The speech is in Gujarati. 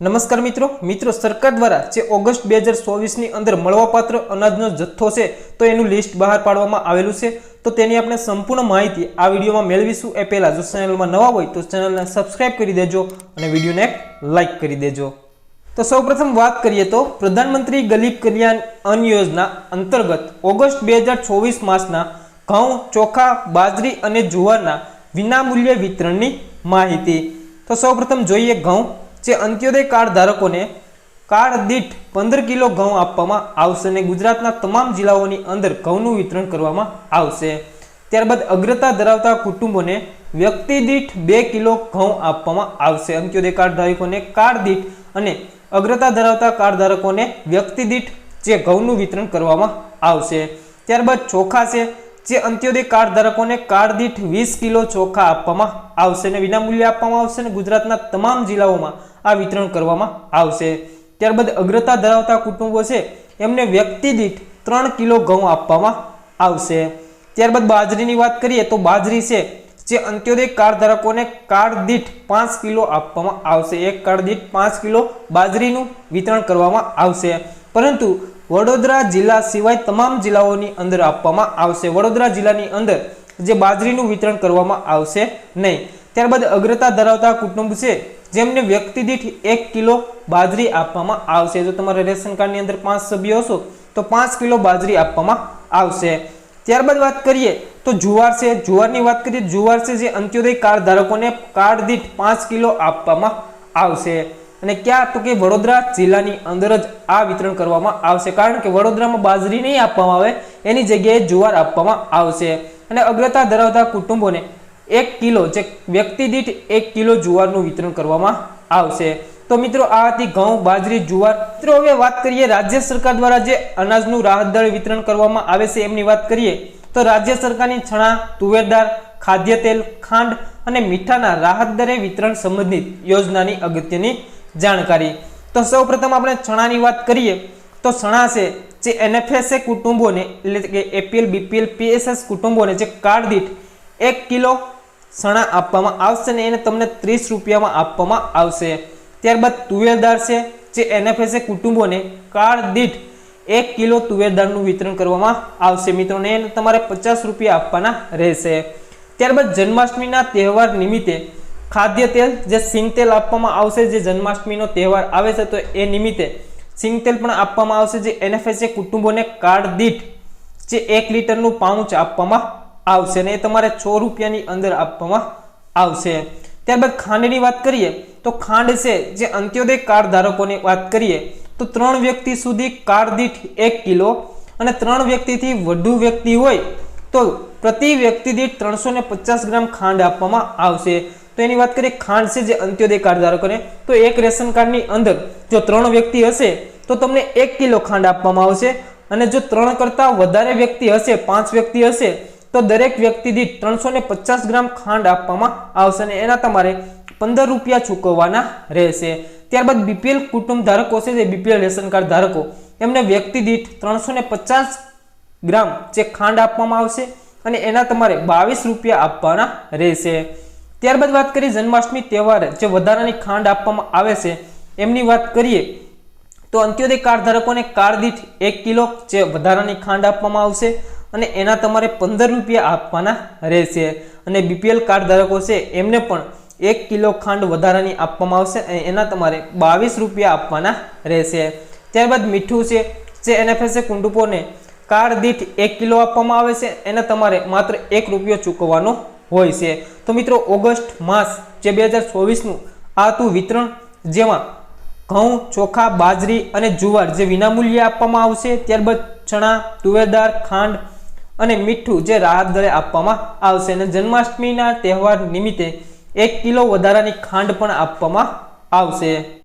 નમસ્કાર મિત્રો. મિત્રો, સરકાર દ્વારા જે ઓગસ્ટ બે હજાર ચોવીસની અંદર મળવાપાત્ર અનાજનો જથ્થો છે, તો એનું લિસ્ટ બહાર પાડવામાં આવેલું છે. તો તેની આપણે સંપૂર્ણ માહિતી આ વિડીયોમાં મેળવીશું. એ પહેલાં જો ચેનલમાં નવા હોય, તો ચેનલને સબસ્ક્રાઇબ કરી દેજો અને વિડીયોને એક લાઇક કરી દેજો. તો સૌપ્રથમ વાત કરીએ તો પ્રધાનમંત્રી ગરીબ કલ્યાણ અન્ન યોજના અંતર્ગત ઓગસ્ટ બે હજાર ચોવીસ માસના ઘઉં, ચોખા, બાજરી અને જુવારના વિનામૂલ્ય વિતરણની માહિતી. તો સૌપ્રથમ જોઈએ ઘઉં. જે અંત્યોદય કાર્ડ ધારકોને કાર્ડ દીઠ પંદર કિલો ઘઉં આપવામાં આવશે અને ગુજરાતના તમામ જિલ્લાઓની અંદર ઘઉંનું વિતરણ કરવામાં આવશે. ત્યારબાદ અગ્રતા ધરાવતા કુટુંબોને વ્યક્તિ દીઠ બે કિલો ઘઉં આપવામાં આવશે. અંત્યોદય કાર્ડ ધારકોને કાર્ડ દીઠ અને અગ્રતા ધરાવતા કાર્ડ ધારકોને વ્યક્તિ દીઠ જે ઘઉંનું વિતરણ કરવામાં આવશે. ત્યારબાદ ચોખા છે. જે અંત્યોદય કાર્ડ ધારકોને કાર્ડ દીઠ વીસ કિલો ચોખા આપવામાં આવશે અને વિનામૂલ્યે આપવામાં આવશે અને ગુજરાતના તમામ જિલ્લાઓમાં આ વિતરણ કરવામાં આવશે. ત્યારબાદ અગ્રતા ધરાવતા કુટુંબો છે, એમને વ્યક્તિ દીઠ ત્રણ કિલો ઘઉં આપવામાં આવશે. ત્યારબાદ બાજરીની વાત કરીએ તો બાજરી છે, જે અંત્યોદય કાર્ડ ધારકોને કાર્ડ દીઠ પાંચ કિલો આપવામાં આવશે. એક કાર્ડ દીઠ પાંચ કિલો બાજરીનું વિતરણ કરવામાં આવશે. પરંતુ વડોદરા જિલ્લા સિવાય તમામ જિલ્લાઓની અંદર આપવામાં આવશે. વડોદરા જિલ્લાની અંદર જે બાજરીનું વિતરણ કરવામાં આવશે નહીં. ત્યારબાદ અગ્રતા ધરાવતા કુટુંબ છે, જેમને વ્યક્તિ દીઠ એક કિલો બાજરી આપવામાં આવશે. જો તમારા રેશન કાર્ડની અંદર પાંચ સભ્યો હશો, તો પાંચ કિલો બાજરી આપવામાં આવશે. ત્યારબાદ વાત કરીએ તો જુવાર છે. જુવારની વાત કરીએ જુવાર છે જે અંત્યોદય કાર્ડ ધારકોને કાર્ડ દીઠ પાંચ કિલો આપવામાં આવશે. અને ક્યાં તો કે વડોદરા જિલ્લાની અંદર જ આ વિતરણ કરવામાં આવશે. કારણ કે વડોદરામાં બાજરી નહીં આપવામાં આવે, એની જગ્યાએ જુવાર આપવામાં આવશે. અને અગ્રતા ધરાવતા કુટુંબોને એક કિલો જે વ્યક્તિ દીઠ એક કિલો જુવારનું વિતરણ કરવામાં આવશે. તો મિત્રો, આ હતી ઘઉં, બાજરી, જુવાર. મિત્રો, હવે વાત કરીએ રાજ્ય સરકાર દ્વારા જે અનાજનું રાહત દળ વિતરણ કરવામાં આવે છે એમની વાત કરીએ, તો રાજ્ય સરકારની છણા તુવેરદાર ખાદ્ય તેલ ખાંડ અને મીઠાના રાહત દરે વિતરણ સંબંધિત યોજનાની અગત્યની જાણકારી. તો સૌપ્રથમ આપણે ચણાની વાત કરીએ, તો ચણા છે જે એનએફએસએ કુટુંબોને એટલે કે એપીએલ બીપીએલ પીએસએસ કુટુંબોને જે કાર્ડ દીઠ એક કિલો ચણા આપવામાં આવશે ને એને તમને ત્રીસ રૂપિયામાં આપવામાં આવશે. ત્યારબાદ તુવેરદાર છે જે એનએફએસએ કુટુંબોને કાર્ડ દીઠ એક કિલો તુવેર દાળનું વિતરણ કરવામાં આવશે. મિત્રોને એને તમારે પચાસ રૂપિયા આપવાના રહેશે. ત્યારબાદ જન્માષ્ટમીના તહેવાર નિમિત્તે ખાદ્ય તેલ જે સિંગ તેલ આપવામાં આવશે, જે જન્માષ્ટમીનો તહેવાર આવે છે, તો એ નિમિત્તે સિંગ તેલ પણ આપવામાં આવશે, જે એનએફએસએ કુટુંબોને કાર્ડ દીઠ જે એક લીટરનું પાઉચ આપવામાં આવશે અને એ તમારે છ રૂપિયાની અંદર આપવામાં આવશે. ત્યારબાદ ખાંડની વાત કરીએ, તો ખાંડ છે, જે અંત્યોદય કાર્ડ ધારકોની વાત કરીએ, તો ત્રણ વ્યક્તિ સુધી કાર્ડ દીઠ એક કિલો અને ત્રણ વ્યક્તિથી વધુ વ્યક્તિ હોય, તો પ્રતિ વ્યક્તિ દીઠ ત્રણસો ને ગ્રામ ખાંડ આપવામાં આવશે. તો એની વાત કરીએ ખાંડ છે જે અંત્યોદય કાર્ડ ધારકોને, તો એક રેશન કાર્ડની અંદર જો ત્રણ વ્યક્તિ હશે, તો તમને એક કિલો ખાંડ આપવામાં આવશે. અને જો ત્રણ કરતાં વધારે વ્યક્તિ હશે, પાંચ વ્યક્તિ હશે, તો દરેક વ્યક્તિ દીઠ ત્રણસો પચાસ ગ્રામ ખાંડ આપવામાં આવશે અને એના તમારે પંદર રૂપિયા ચૂકવવાના રહેશે. ત્યારબાદ બીપીએલ કુટુંબ ધારકો છે જે બીપીએલ રેશન કાર્ડ ધારકો, એમને વ્યક્તિ દીઠ ત્રણસો પચાસ ગ્રામ જે ખાંડ આપવામાં આવશે અને એના તમારે બાવીસ રૂપિયા આપવાના રહેશે. ત્યારબાદ વાત કરીએ જન્માષ્ટમી તહેવાર જે વધારાની ખાંડ આપવામાં આવે છે, એમની વાત કરીએ તો અંત્યોદય કાર્ડ ધારકોને કાર્ડ દીઠ એક કિલો જે વધારાની ખાંડ આપવામાં આવશે અને એના તમારે પંદર રૂપિયા આપવાના રહેશે. અને બીપીએલ કાર્ડ ધારકો છે, એમને પણ એક કિલો ખાંડ વધારાની આપવામાં આવશે અને એના તમારે બાવીસ રૂપિયા આપવાના રહેશે. ત્યારબાદ મીઠું છે, જે એનએફએસએ કુંડુપોને કાર્ડ દીઠ એક કિલો આપવામાં આવે છે, એને તમારે માત્ર એક રૂપિયો ચૂકવવાનો હોય છે. તો મિત્રો, ઓગસ્ટ માસ જે બે હજાર ચોવીસનું આતું વિતરણ, જેમાં ઘઉં, ચોખા, બાજરી અને જુવાર જે વિનામૂલ્યે આપવામાં આવશે, ત્યારબાદ ચણા તુવેરદાર ખાંડ અને મીઠું જે રાહત દરે આપવામાં આવશે. અને જન્માષ્ટમીના તહેવાર નિમિત્તે એક કિલો વધારાની ખાંડ પણ આપવામાં આવશે.